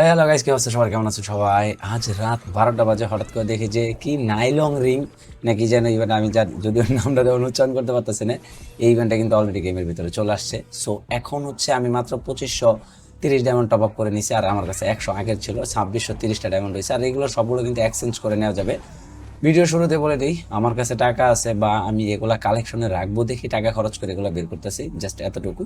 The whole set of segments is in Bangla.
হ্যাঁ হ্যালো গাইস কি অবস্থা? সবার কেমন আছো সবাই? আজ রাত বারোটা বাজে, হঠাৎ করে দেখি যে কি নাইলং রিং নাকি যেন ইভেন্ট আমি যা যদিও নামটা উচ্চারণ করতে পারতেছি না, এই ইভেন্টটা কিন্তু অলরেডি গেমের ভিতরে চলে আসছে। সো এখন হচ্ছে আমি মাত্র পঁচিশশো তিরিশ ডায়মন্ড টপ আপ করে নিছি, আর আমার কাছে একশো আগের ছিল, ছাব্বিশশো তিরিশটা ডায়মন্ড রয়েছে, আর এগুলো সবগুলো কিন্তু এক্সচেঞ্জ করে নেওয়া যাবে। ভিডিও শুরুতে বলে দিই, আমার কাছে টাকা আছে বা আমি এগুলা কালেকশনে রাখব দেখি, টাকা খরচ করে এগুলো বের করতেছি জাস্ট এতটুকু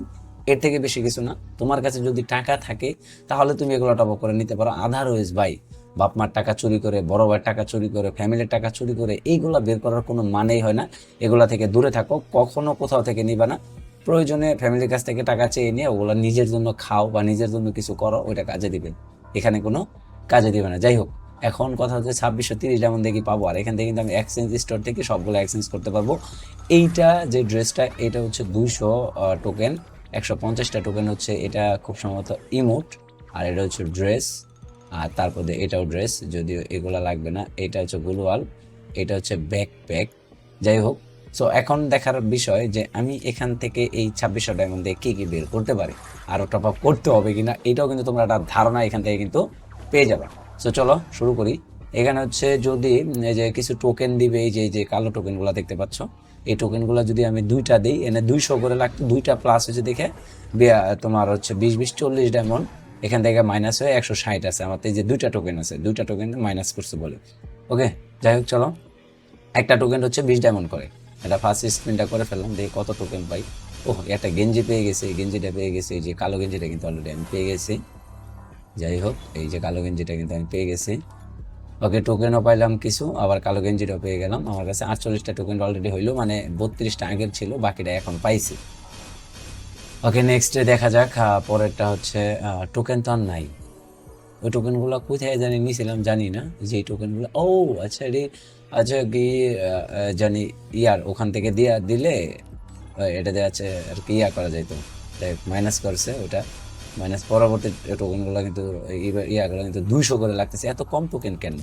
এর থেকে বেশি কিছু না। তোমার কাছে যদি টাকা থাকে, তাহলে তুমি এগুলো টপ করে নিতে পারো। আদারওয়াইজ ভাই, বাপ মার টাকা চুরি করে, বড় ভাইয়ের টাকা চুরি করে ফ্যামিলির টাকা চুরি করে, এইগুলা বের করার কোনো মানেই হয় না। এগুলা থেকে দূরে থাকো, কখনো কোথাও থেকে নিবা না। প্রয়োজনে ফ্যামিলির কাছ থেকে টাকা চেয়ে নিয়ে ওগুলো নিজের জন্য খাও বা নিজের জন্য কিছু করো, ওইটা কাজে দিবে। এখানে কোনো কাজে দিবে না। যাই হোক, এখন কথা হচ্ছে ছাব্বিশশো তিরিশ যেমন দেখি পাবো। আর এখান থেকে কিন্তু আমি এক্সচেঞ্জ স্টোর থেকে সবগুলো এক্সচেঞ্জ করতে পারব। এইটা যে ড্রেসটা এটা হচ্ছে দুইশো টোকেন একশো পঞ্চাশটা টোকেন হচ্ছে এটা খুব সম্ভবত ইমোট আর এটা হচ্ছে ড্রেস আর তারপরে এটাও ড্রেস যদিও এগুলা লাগবে না, এটা হচ্ছে গুলওয়াল এটা হচ্ছে ব্যাকপ্যাক যাই হোক সো এখন দেখার বিষয় যে আমি এখান থেকে এই ছাব্বিশশো ডায়মন্ড দিয়ে কী কী বের করতে পারি আরও টপ আপ করতে হবে কিনা, এটাও কিন্তু তোমরা একটা ধারণা এখান থেকে কিন্তু পেয়ে যাবে। সো চলো শুরু করি। এখানে হচ্ছে যদি যে কিছু টোকেন দিবে, এই যে এই যে কালো টোকেনগুলো দেখতে পাচ্ছ এই টোকেনগুলো যদি আমি দুইটা দিই, এনে দুইশো করে লাগতো, দুইটা প্লাস হচ্ছে দেখে তোমার হচ্ছে বিশ বিশ, চল্লিশ ডায়মন্ড এখান থেকে মাইনাস হয়ে একশো ষাট আছে। আমার এই যে দুইটা টোকেন আছে, দুইটা টোকেন মাইনাস করছে বলে। ওকে যাই হোক, চলো। একটা টোকেন হচ্ছে বিশ ডায়মন্ড করে। এটা ফার্স্ট স্পিনটা করে ফেললাম, দেখি কত টোকেন পাই। ওহ, একটা গেঞ্জি পেয়ে গেছে গেঞ্জিটা পেয়ে গেছে, এই যে কালো গেঞ্জিটা কিন্তু অলরেডি আমি পেয়ে গেছি। যাই হোক, এই যে কালো গেঞ্জিটা কিন্তু আমি পেয়ে গেছি। ওকে টোকেনও পাইলাম কিছু, আবার কালো গেঞ্জিটাও পেয়ে গেলাম। আমার কাছে আটচল্লিশটা টোকেন অলরেডি হইল মানে বত্রিশটা আগের ছিল, বাকিটা এখন পাইছি। ওকে নেক্সটে দেখা যাক পরেরটা হচ্ছে টোকেন তো আর নাই। ওই টোকেনগুলো কোথায় জানি নিয়েছিলাম জানি না। যে টোকেনগুলো ও আচ্ছা রে আচ্ছা কি জানি, ইয়ার, ওখান থেকে দিয়া দিলে এটা দিয়ে আছে আর কি, ইয়া করা যাইতো। মাইনাস করছে ওটা। মাইনাস পরবর্তী টোকেনগুলো কিন্তু ইয়াগুলো কিন্তু দুইশো করে লাগতেছে। এত কম টোকেন কেন?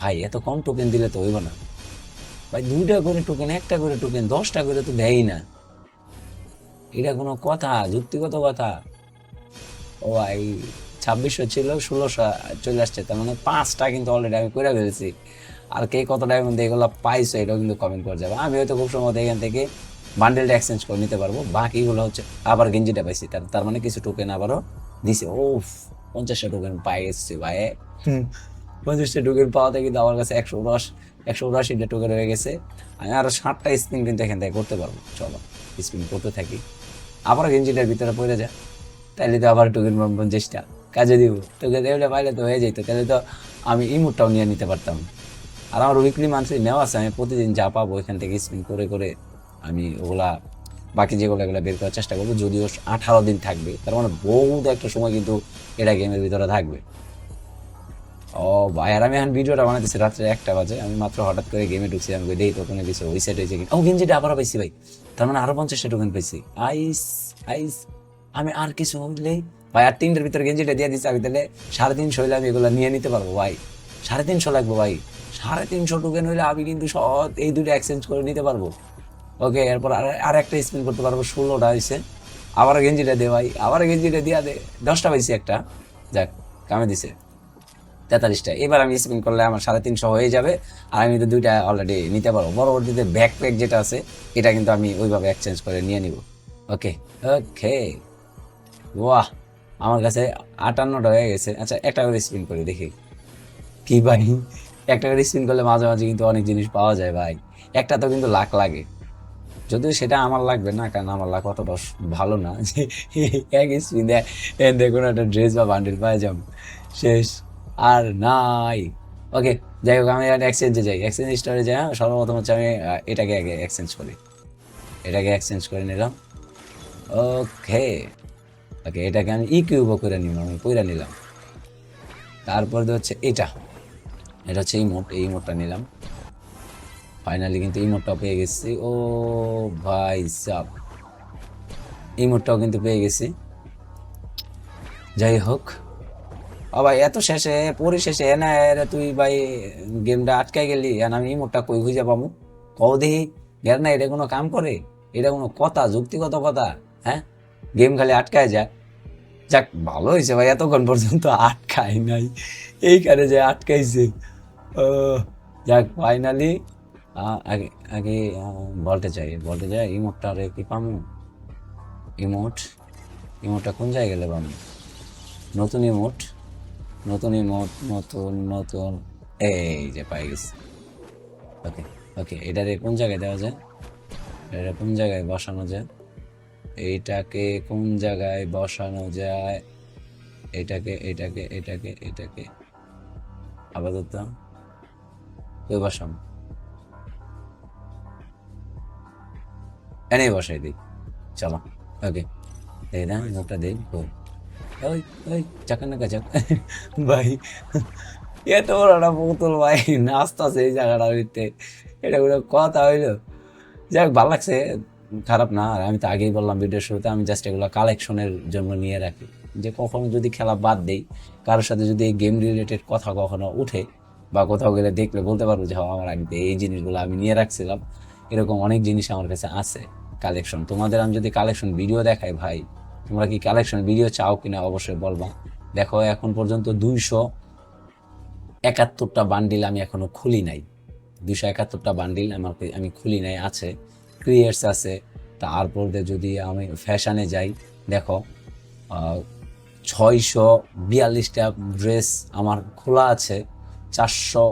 ভাই, এত কম টোকেন দিলে তো হইব না। ভাই, দুইটা করে টোকেন একটা করে টোকেন দশটা করে তো দেয়ই না। এটা কোনো কথা, যুক্তিগত কথা। ও ভাই, ছাব্বিশশো ছিল, ষোলোশো চলে আসছে, তার মানে পাঁচটা কিন্তু অলরেডি আমি করে ফেলেছি। আর কে কত ডায়মন্ড এগুলো পাইছো, এটাও কিন্তু কমেন্ট করে যাবে। আমি হয়তো খুব সম্ভবত এখান থেকে বান্ডেলটা এক্সচেঞ্জ করে নিতে পারব। বাকিগুলো হচ্ছে আবার গেঞ্জিটা পাইছি। তার তার মানে কিছু টোকেন আবারও দিছে। ও পঞ্চাশটা টোকেন পাই এসছে ভাই। পঞ্চাশটা টোকেন পাওয়াতে কিন্তু আমার কাছে একশো দশ একশো উনআশিটা টোকেন হয়ে গেছে। আমি আরও ষাটটা স্পিন কিন্তু এখান থেকে করতে পারব। চলো স্পিন করতে থাকি। আবার গেঞ্জিটার ভিতরে পড়ে যায় তাইলে তো আবার টোকেন পাবো পঞ্চাশটা। কাজে দিব। টোকেন এগুলো পাইলে তো হয়ে যেত তাহলে তো আমি ইমোটটাও নিয়ে নিতে পারতাম। আর আমার উইকলি মান্থলি নেওয়া আছে। আমি প্রতিদিন যা পাবো এখান থেকে স্পিন করে করে আমি ওগুলা, বাকি যেগুলো এগুলো বের করার চেষ্টা করব, যদিও আঠারো দিন থাকবে, তার মানে বহুত একটা সময় কিন্তু এটা গেমের ভিতরে থাকবে। ও ভাই, আর আমি এখন ভিডিওটা বানাতেছি রাত্রে একটা বাজে, আমি মাত্র হঠাৎ করে গেমে ঢুকছি, আমি দেই তো কোনো কিছু ওই সাইড হয়েছে ও গেঞ্জিটা আবারও পাইছি ভাই, তার মানে আরও পঞ্চাশটা টোকেন পাইছি। আইস আইস, আমি আর কিছু হইলেই ভাই, আর তিনটার ভিতরে গেঞ্জিটা দিয়ে দিচ্ছি আমি তাহলে সাড়ে তিনশো হইলে আমি এগুলো নিয়ে নিতে পারব ভাই। সাড়ে তিনশো লাগবে ভাই, সাড়ে তিনশো টোকেন হইলে আমি কিন্তু সব এই দুটো এক্সচেঞ্জ করে নিতে পারব। ওকে এরপর আর একটা স্পিন করতে পারব, ষোলোটা হয়েছে আবার গেঞ্জিটা দে ভাই, আবার গেঞ্জিটা দিয়া দে। দশটা পাইছি একটা। যাক, কামে দিছে। তেতাল্লিশটা। এবার আমি স্পিন করলে আমার সাড়ে তিনশো হয়ে যাবে। আর আমি তো দুইটা অলরেডি নিতে পারব। পরবর্তীতে ব্যাক প্যাক যেটা আছে, এটা কিন্তু আমি ওইভাবে এক্সচেঞ্জ করে নিয়ে নিব। ওকে ওকে বাহ, আমার কাছে আটান্নটা হয়ে গেছে। আচ্ছা একটা করে স্পিন করে, দেখি। কি ভাই? একটা করে স্পিন করলে মাঝে মাঝে কিন্তু অনেক জিনিস পাওয়া যায় ভাই। একটা তো কিন্তু লাখ লাগে। যদিও সেটা আমার লাগবে না কারণ আমার লাখ অতটা ভালো না। যে এক স্পিন দেখুন একটা ড্রেস বা বান্ডেল পাই যাব। শেষ আর নাই। ওকে যাই হোক আমি এক্সচেঞ্জে যাই। এক্সচেঞ্জ স্টোরে যাই হ্যাঁ, সর্বপ্রথম হচ্ছে আমি এটাকে আগে এক্সচেঞ্জ করি। এটাকে এক্সচেঞ্জ করে নিলাম। ওকে ওকে এটাকে আমি ই কিউবও করে নিলাম আমি কইরা নিলাম। তারপর হচ্ছে এটা। এটা হচ্ছে ইমোট এই ইমোটটা নিলাম। ফাইনালি কিন্তু ইমোটটাও পেয়ে গেছি। ও ভাই সাব। ইমোটটাও কিন্তু পেয়ে গেছি। যাই হোক। ভাই, এত শেষে পরে পরিশেষে, এনা এরে তুই ভাই গেমটা আটকাই গেলি আর আমি ইমোটটা কই খুঁজে পাবো কও দেখি, গের না, এটা কোনো কাম করে? এটা কোনো কথা, যুক্তিগত কথা? হ্যাঁ? গেম খালি আটকায় যায়। যাক, ভালো হয়েছে ভাই, এতক্ষণ পর্যন্ত আটকাই নাই। এইখানে যে আটকাইছে। যাক ফাইনালি আগে আগে বলতে চাই বলতে চাই, ইমোটটা রে কি পামু? ইমোট, ইমোটটা কোন জায়গায় গেলে পামু? নতুন ইমোট নতুন ইমোট, নতুন নতুন, এই যে পাই গেছি। ওকে ওকে এটারে কোন জায়গায় দেওয়া যায়? এটা কোন জায়গায় বসানো যায়? এইটাকে কোন জায়গায় বসানো যায়? এটাকে এটাকে এটাকে এটাকে। আপাতত কই বসাম। এনেই বসাই দিই। চলো। ওকে দেখি না মুখটা কই ওই ওই চাকা না চাক। ভাই এত বড় একটা বোতল ভাই। নাচতাছে এই জায়গাটা হইতে। এটা কোনো কথা হইল? যাক ভালো লাগছে। খারাপ না। আর আমি তো আগেই বললাম ভিডিও শুরুতে আমি জাস্ট এগুলো কালেকশনের জন্য নিয়ে রাখি। যে কখনো যদি খেলা বাদ দেই কারোর সাথে যদি এই গেম রিলেটেড কথা কখনো উঠে বা কোথাও গেলে দেখলে বলতে পারব যে হ্যাঁ, আমার আগে এই জিনিসগুলো আমি নিয়ে রাখছিলাম। এরকম অনেক জিনিস আমার কাছে আছে। কালেকশন তোমাদের আমি যদি কালেকশন ভিডিও দেখাই, ভাই, তোমরা কি কালেকশন ভিডিও চাও কিনা অবশ্যই বলবা। দেখো, এখন পর্যন্ত দুইশো একাত্তরটা বান্ডিল আমি এখনও খুলি নাই। দুশো একাত্তরটা বান্ডিল আমার আমি খুলি নাই, আছে। ক্রিয়েটস আছে। তারপর যদি আমি ফ্যাশনে যাই, দেখো ছয়শো বিয়াল্লিশটা ড্রেস আমার খোলা আছে, চারশো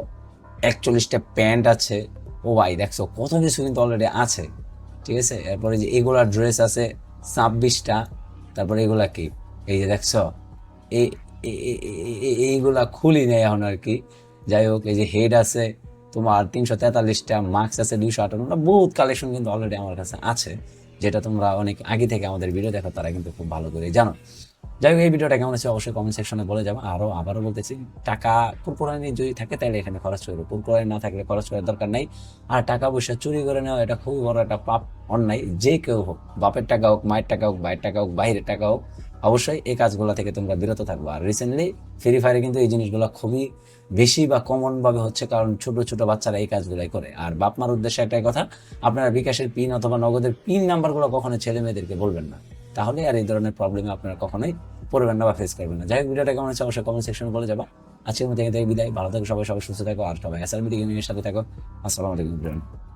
একচল্লিশটা প্যান্ট আছে। ও ভাই, দেখছ, কত কিছু কিন্তু অলরেডি আছে। ঠিক আছে? এরপরে যে এগুলা ড্রেস আছে ছাব্বিশটা, তারপরে এগুলা কি? এই যে দেখছ? এই এইগুলা খুলি নেই এখন আর কি। যাই হোক, এই যে হেড আছে, তোমার তিনশো তেতাল্লিশটা মার্কস আছে দুইশো আটান্নটা, বহুত কালেকশন কিন্তু অলরেডি আমার কাছে আছে। যেটা তোমরা অনেক আগে থেকে আমাদের ভিডিও দেখো, তারা কিন্তু খুব ভালো করে জানো। যাই হোক, এই ভিডিওটা কেমন আছে অবশ্যই কমেন্ট সেকশনে বলে যাব। আরও আবারও বলতেছি, টাকা কুরকুরানি যদি থাকে, তাহলে এখানে খরচ করব। কুরকুরানি না থাকলে খরচ করার দরকার নেই। আর টাকা পয়সা চুরি করে নেওয়া, এটা খুবই বড় একটা পাপ, অন্যায়। যে কেউ হোক, বাপের টাকা হোক, মায়ের টাকা হোক, ভাইয়ের টাকা হোক, বাইরের টাকা হোক অবশ্যই এই কাজগুলো থেকে তোমরা বিরত থাকব। আর রিসেন্টলি ফ্রি ফায়ারে কিন্তু এই জিনিসগুলো খুবই বেশি বা কমন ভাবে হচ্ছে কারণ ছোট ছোট বাচ্চারা এই কাজগুলাই করে। আর বাপ মার উদ্দেশ্যে একটাই কথা, আপনারা বিকাশের পিন অথবা নগদের পিন নাম্বারগুলো কখনো ছেলে মেয়েদেরকে বলবেন না। তাহলে আর এই ধরনের প্রবলেমে আপনারা কখনোই পড়বেন না বা ফেস করবেন না। যাই হোক, ভিডিওটা কেমন হচ্ছে অবশ্যই কমেন্ট সেকশনে বলে যাবা। আজকের মধ্যে বিদায়। ভালো থাকো, সবাই সবাই সুস্থ থাকো, আর সবাই এসআর মিটিং সাথে থাকো। আসসালামু আলাইকুম